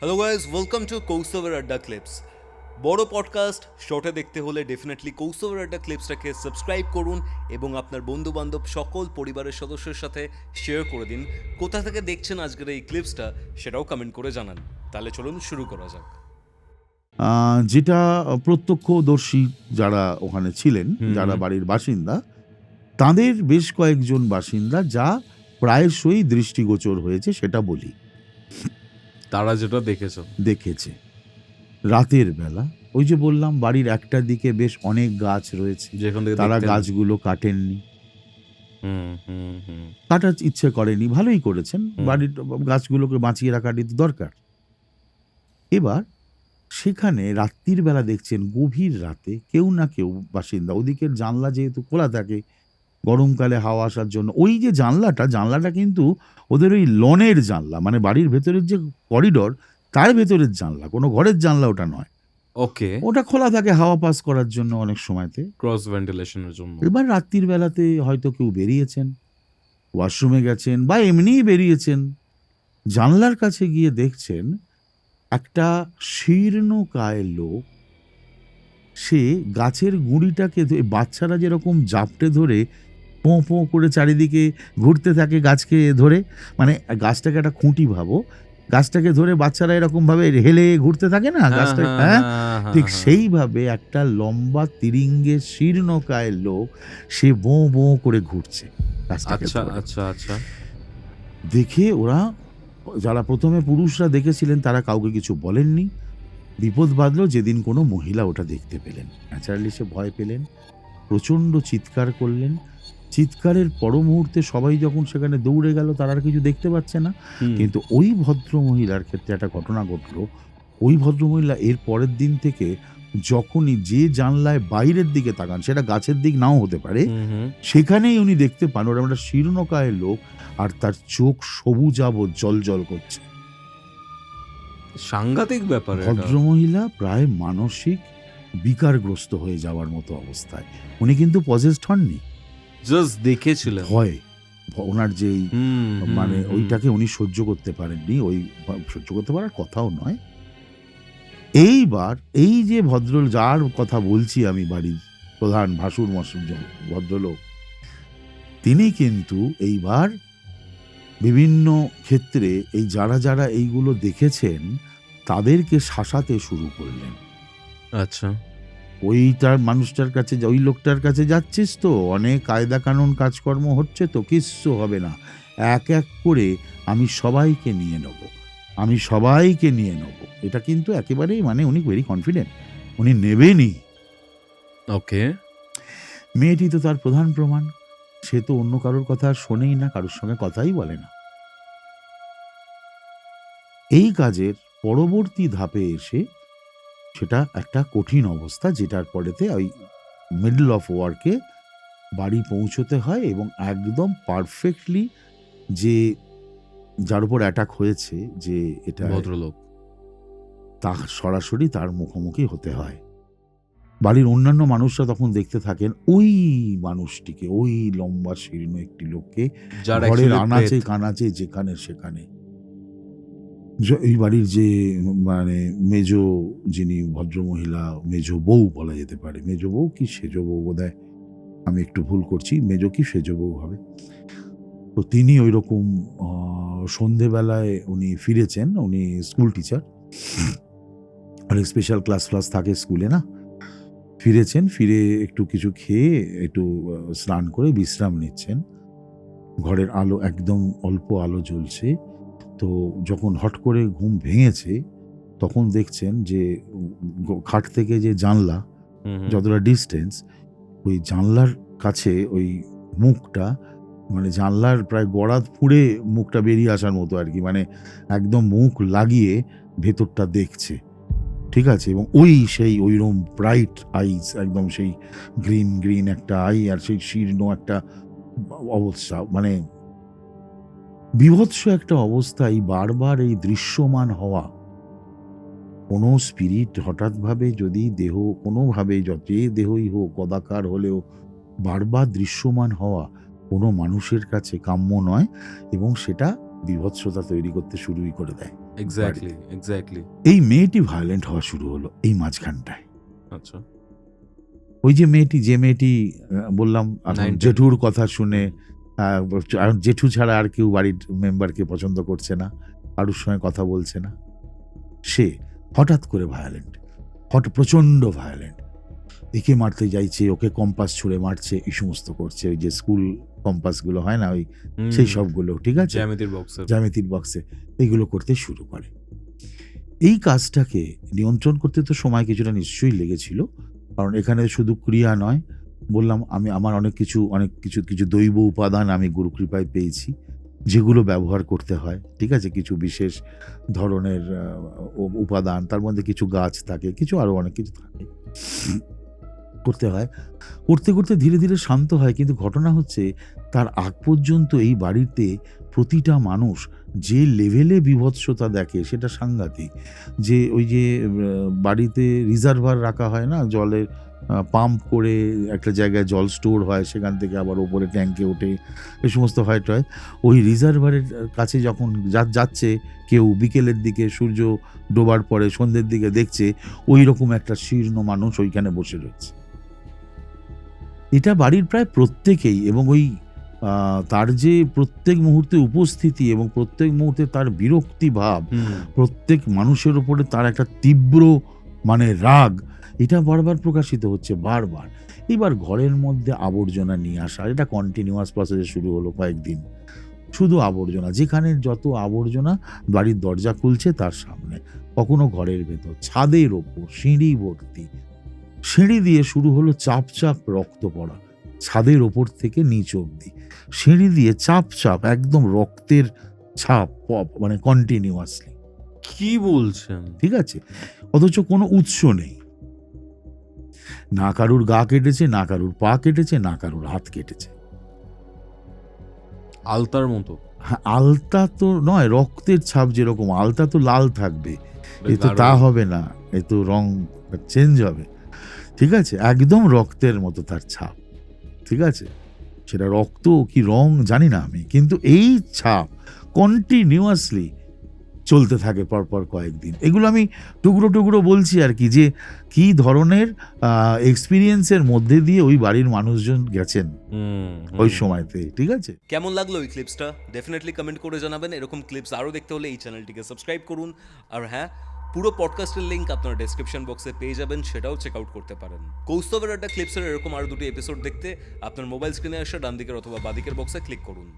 Hello guys welcome to কৌস্তবের আড্ডা clips বড় পডকাস্ট শর্টে দেখতে হলে ডেফিনেটলি কৌস্তবের আড্ডা ক্লিপসটাকে সাবস্ক্রাইব করুন এবং আপনার বন্ধু বান্ধব সকল পরিবারের সদস্যের সাথে শেয়ার করে দিন। কোথা থেকে দেখছেন আজকের এই ক্লিপসটা সেটাও কমেন্ট করে জানান। তাহলে চলুন শুরু করা যাক। যেটা প্রত্যক্ষদর্শী যারা ওখানে ছিলেন যারা বাড়ির বাসিন্দা তাদের বেশ কয়েকজন বাসিন্দা যা প্রায়শই দৃষ্টিগোচর হয়েছে সেটা বলি। তারা যেটা দেখেছ। দেখেছে। রাতের বেলা ওই যে বললাম বাড়ির একটা দিকে বেশ অনেক গাছ রয়েছে। যেখান থেকে তারা গাছগুলো কাটেননি। হুম হুম হুম। কাটার ইচ্ছে করেনি। ভালোই করেছেন। বাড়ির গাছগুলোকে বাঁচিয়ে রাখাটি তো দরকার। এবার সেখানে রাত্রির বেলা দেখছেন গভীর রাতে কেউ না কেউ বাসিন্দা। ওদিকের জানলা যেহেতু খোলা থাকে গরমকালে হাওয়া আসার জন্য। ওই যে জানলাটা জানলাটা কিন্তু ওদের ওই লনের জানলা মানে বাড়ির ভেতরের যে করিডর তার ভেতরের জানলা কোনো ঘরের জানলা ওটা নয়। ওকে। ওটা খোলা থাকে হাওয়া পাস করার জন্য অনেক সময়তে। ক্রস ভেন্টিলেশনের জন্য। এবার রাত্রির বেলাতে হয়তো কেউ বেরিয়েছেন ওয়াশরুমে গেছেন বা এমনিই বেরিয়েছেন জানলার কাছে গিয়ে দেখছেন একটা শীর্ণ কায়ের লোক সে গাছের গুঁড়িটাকে বাচ্চারা যেরকম জাপটে ধরে পোঁ পোঁ করে চারিদিকে ঘুরতে থাকে গাছকে ধরে। মানে গাছটাকে একটা খুঁটি ভাবো। গাছটাকে ধরে বাচ্চারা এরকমভাবে হেলে ঘুরতে থাকে না? গাছটা হ্যাঁ ঠিক সেইভাবে একটা লম্বা তিরিঙ্গে শীর্ণকায় লোক সে বোঁ বোঁ করে ঘুরছে আচ্ছা আচ্ছা আচ্ছা। দেখে ওরা যারা প্রথমে পুরুষরা দেখেছিলেন তারা কাউকে কিছু বলেননি। বিপদ বাঁধলো যেদিন কোনো মহিলা ওটা দেখতে পেলেন। ন্যাচারালি সে ভয় পেলেন প্রচণ্ড চিৎকার করলেন। চিৎকারের পর মুহূর্তে সবাই যখন সেখানে দৌড়ে গেল তারা আর কিছু দেখতে পাচ্ছে না। কিন্তু ওই ভদ্র মহিলার ক্ষেত্রে একটা ঘটনা ঘটলো। ওই ভদ্রমহিলা এর পরের দিন থেকে যখনই যে জানলায় বাইরের দিকে তাকান সেটা গাছের দিক নাও হতে পারে। সেখানেই উনি দেখতে পান ওরা একটা শীর্ণকায় লোক আর তার চোখ সবুজ আবদ জল জল করছে। সাংঘাতিক ব্যাপার। ভদ্রমহিলা প্রায় মানসিক বিকারগ্রস্ত হয়ে যাওয়ার মতো অবস্থায়। উনি কিন্তু পজেস্ট হননি। জাস্ট দেখেছিলেন। ভয় ওনার যেই মানে ওইটাকে উনি সহ্য করতে পারেননি ওই সহ্য করতে পারার কথাও নয়। এইবার এই যে ভদ্র যার কথা বলছি আমি বাড়ির প্রধান ভাসুর মশুর ভদ্রলোক তিনি কিন্তু এইবার বিভিন্ন ক্ষেত্রে এই যারা যারা এইগুলো দেখেছেন তাদেরকে শাসাতে শুরু করলেন। আচ্ছা। ওইটার মানুষটার কাছে যা- ওই লোকটার কাছে যাচ্ছিস তো? অনেক কায়দা কানুন কাজকর্ম হচ্ছে তো কিচ্ছু হবে না। এক এক করে আমি সবাইকে নিয়ে নেব। আমি সবাইকে নিয়ে নেব। এটা কিন্তু একেবারেই মানে উনি ভেরি কনফিডেন্ট উনি নেবেনই। ওকে। মেয়েটি তো তার প্রধান প্রমাণ। সে তো অন্য কারোর কথা আর শোনেই না কারোর সঙ্গে কথাই বলে না। এই কাজের পরবর্তী ধাপে এসে সেটা একটা কঠিন অবস্থা যেটার পরেতে ওই মিডল অফ ওয়ার্কে বাড়ি পৌঁছতে হয় এবং একদম পারফেক্টলি যে যার উপর অ্যাটাক হয়েছে যে এটা ভদ্রলোক। তা সরাসরি তার মুখোমুখি হতে হয়। বাড়ির অন্যান্য মানুষরা তখন দেখতে থাকেন ওই মানুষটিকে ওই লম্বা শীর্ণ একটি লোককে যার ঘরের আনাচে কানাচে যেখানে সেখানে। এই বাড়ির যে মানে মেজ যিনি ভদ্রমহিলা, মেজ বউ বলা যেতে পারে, মেজ বউ কি সেজ বউ বোধ আমি একটু ভুল করছি, মেজ কি সেজ বউ হবে? তো তিনি ওই রকম সন্ধেবেলায় উনি ফিরেছেন, উনি স্কুল টিচার। অনেক স্পেশাল ক্লাস ফ্লাস থাকে স্কুলে, না? ফিরেছেন, ফিরে একটু কিছু খেয়ে, একটু স্নান করে বিশ্রাম নিচ্ছেন। ঘরের আলো একদম অল্প আলো জ্বলছে। তো যখন হট করে ঘুম ভেঙেছে তখন দেখছেন যে খাট থেকে যে জানলা। যতটা ডিস্টেন্স ওই জানলার কাছে ওই মুখটা মানে জানলার প্রায় গড়াত ফুঁড়ে মুখটা বেরিয়ে আসার মতো আর কি মানে একদম মুখ লাগিয়ে ভেতরটা দেখছে ঠিক আছে এবং ওই সেই ওইরকম ব্রাইট আইস একদম সেই গ্রিন গ্রিন একটা আই আর সেই শীর্ণ একটা অবস্থা মানে বিভৎস একটা অবস্থায় বারবার এই দৃশ্যমান হওয়া। কোনো স্পিরিট হঠাৎভাবে যদি দেহ কোনোভাবে যতই দেহই হোক কদাকার হলেও বারবার দৃশ্যমান হওয়া কোনো মানুষের কাছে কাম্য নয় এবং সেটা বিভৎসতা তৈরি করতে শুরুই করে দেয়। এক্স্যাক্টলি এক্স্যাক্টলি এই মেয়েটি ভায়োলেন্ট হওয়া শুরু হলো এই মাঝখানটায়। আচ্ছা। ওই যে মেয়েটি যে মেয়েটি বললাম. জেঠুর কথা শুনে জেঠু ছাড়া আর কেউ বাড়ির মেম্বারকে পছন্দ করছে না কারুর সঙ্গে কথা বলছে না। সে হঠাৎ করে ভায়োলেন্ট হঠাৎ প্রচণ্ড ভায়োলেন্ট একে মারতে যাইছে ওকে কম্পাস ছুঁড়ে মারছে এই সমস্ত করছে। ওই যে স্কুল কম্পাসগুলো হয় না ওই সেই সবগুলো ঠিক আছে? জ্যামিতির বক্সের জ্যামিতির বক্সে এগুলো করতে শুরু করে। এই কাজটাকে নিয়ন্ত্রণ করতে তো সময় কিছুটা নিশ্চয়ই লেগেছিল কারণ এখানে শুধু ক্রিয়া নয় বললাম, আমি, আমার অনেক কিছু অনেক কিছু কিছু দৈব উপাদান আমি গুরু কৃপায় পেয়েছি, যেগুলো ব্যবহার করতে হয়, ঠিক আছে? কিছু বিশেষ ধরনের উপাদান, তার মধ্যে কিছু গাছ থাকে, কিছু আরও অনেক কিছু থাকে, করতে হয়। করতে করতে ধীরে ধীরে শান্ত হয়, কিন্তু ঘটনা হচ্ছে, তার আগ পর্যন্ত এই বাড়িতে প্রতিটা মানুষ যে লেভেলে বিভৎসতা দেখে, সেটা সাংঘাতিক, যে ওই যে বাড়িতে রিজার্ভার রাখা হয় না, জলের পাম্প করে একটা জায়গায় জল স্টোর হয় সেখান থেকে আবার ওপরে ট্যাঙ্কে ওঠে এই সমস্ত হয়। টয় ওই রিজার্ভারের কাছে যখন যা- যাচ্ছে কেউ বিকেলের দিকে সূর্য ডোবার পরে সন্ধ্যের দিকে দেখছে ওই রকম একটা শীর্ণ মানুষ ওইখানে বসে রয়েছে। এটা বাড়ির প্রায় প্রত্যেকেই এবং ওই আহ, তার যে প্রত্যেক মুহূর্তে উপস্থিতি এবং প্রত্যেক মুহূর্তে তার বিরক্তি ভাব প্রত্যেক মানুষের উপরে তার একটা তীব্র মানে রাগ এটা বারবার প্রকাশিত হচ্ছে বারবার। এবার ঘরের মধ্যে আবর্জনা নিয়ে আসা এটা কন্টিনিউয়াস প্রসেসে শুরু হলো কয়েকদিন। শুধু আবর্জনা যেখানে যত আবর্জনা বাড়ির দরজা খুলছে তার সামনে। কখনো ঘরের ভেতর ছাদের ওপর সিঁড়ি ভর্তি। সিঁড়ি দিয়ে শুরু হলো চাপ চাপ রক্ত পড়া ছাদের ওপর থেকে নিচ অবধি। সিঁড়ি দিয়ে চাপ চাপ একদম রক্তের ছাপ পপ মানে কন্টিনিউয়াসলি কি বলছেন? ঠিক আছে? অথচ কোনো উৎস নেই। না কারুর গা কেটেছে না কারুর পা কেটেছে না কারুর হাত কেটেছে। আলতার মতো। হ্যাঁ, আলতা তো নয় রক্তের ছাপ যেরকম আলতা তো লাল থাকবে। এ তো তা হবে না এ তো রং চেঞ্জ হবে। ঠিক আছে একদম রক্তের মতো তার ছাপ। ঠিক আছে সেটা রক্ত কি রং জানি না আমি কিন্তু এই ছাপ কন্টিনিউয়াসলি চলতে থাকে পরপর কয়েকদিন। এগুলো আমি টুকরো টুকরো বলছি আর কি যে কি ধরনের এক্সপিরিয়েন্সের মধ্যে দিয়ে ওই বাড়ির মানুষজন গেছেন। ওই সময়তে ঠিক আছে? কেমন লাগল ওই ক্লিপসটা ডেফিনেটলি কমেন্ট করে জানাবেন। এরকম ক্লিপস আরও দেখতে হলে এই চ্যানেলটিকে সাবস্ক্রাইব করুন। আর হ্যাঁ পুরো পডকাস্টের লিঙ্ক আপনারা ডেসক্রিপশন বক্সে পেয়ে যাবেন সেটাও চেক আউট করতে পারেন। কৌস্তবের একটা ক্লিপসের এরকম আরও দুটি এপিসোড দেখতে আপনার মোবাইল স্ক্রিনে আসা ডান দিকের অথবা বাদিকের বক্সে ক্লিক করুন।